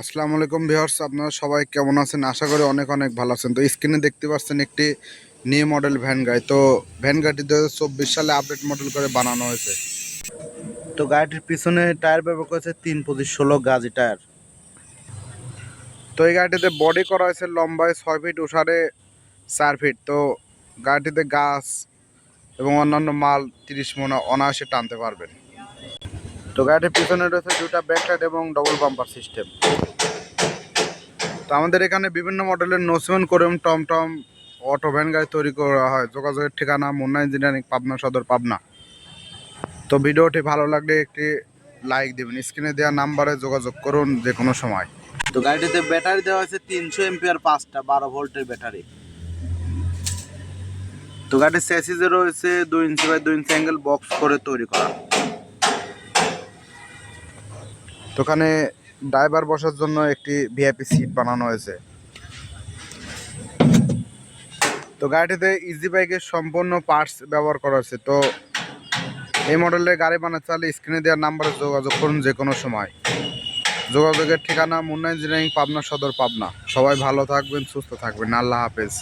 আসসালামু আলাইকুম ভিউয়ার্স, আপনারা সবাই কেমন আছেন? আশা করি অনেক অনেক ভালো আছেন। তো স্ক্রিনে দেখতে পাচ্ছেন একটি নিউ মডেল ভ্যান গাড়ি। তো ভ্যান গাড়িটি দু হাজার চব্বিশ সালে আপডেট মডেল করে বানানো হয়েছে। তো গাড়িটির পিছনে টায়ার ব্যবহার করেছে তিন পঁচিশ ষোলো গাজি টায়ার তো এই গাড়িটিতে বডি করা হয়েছে লম্বায় ছয় ফিট উষারে চার ফিট তো গাড়িটিতে গাছ এবং অন্যান্য মাল তিরিশ মন অনায়াসে টানতে পারবেন। তো গাড়িটির পিছনে রয়েছে দুটা ব্যাকলাইট এবং ডবল বাম্পার সিস্টেম তো আমাদের এখানে বিভিন্ন মডেলের নোসিমন করিম টমটম অটো ভ্যান গাড়ি তৈরি করা হয়। যোগাযোগের ঠিকানা মুন্না ইঞ্জিনিয়ারিং পাবনা সদর, পাবনা। তো ভিডিওটি ভালো লাগলে একটি লাইক দেবেন। স্ক্রিনে দেওয়া নাম্বারে যোগাযোগ করুন যে কোনো সময়। তো গাড়িটিতে ব্যাটারি দেওয়া হয়েছে তিনশো এমপিআর পাঁচটা, বারো ভোল্টের ব্যাটারি। তো গাড়ির স্যাসিজে রয়েছে দুই ইঞ্চি বাই দুই ইঞ্চি অ্যাঙ্গেল বক্স করে তৈরি করা। ওখানে ড্রাইভার বসার জন্য একটি ভিআইপি সিট বানানো হয়েছে। তো গাড়িটিতে ইজি বাইকের সম্পূর্ণ পার্টস ব্যবহার করা হয়েছে। তো এই মডেলের গাড়ি বানাতে চাইলে স্ক্রিনে দেওয়ার নাম্বারে যোগাযোগ করুন যে কোনো সময়। যোগাযোগের ঠিকানা মুন্না ইঞ্জিনিয়ারিং পাবনা সদর, পাবনা। সবাই ভালো থাকবেন, সুস্থ থাকবেন। আল্লাহ হাফেজ।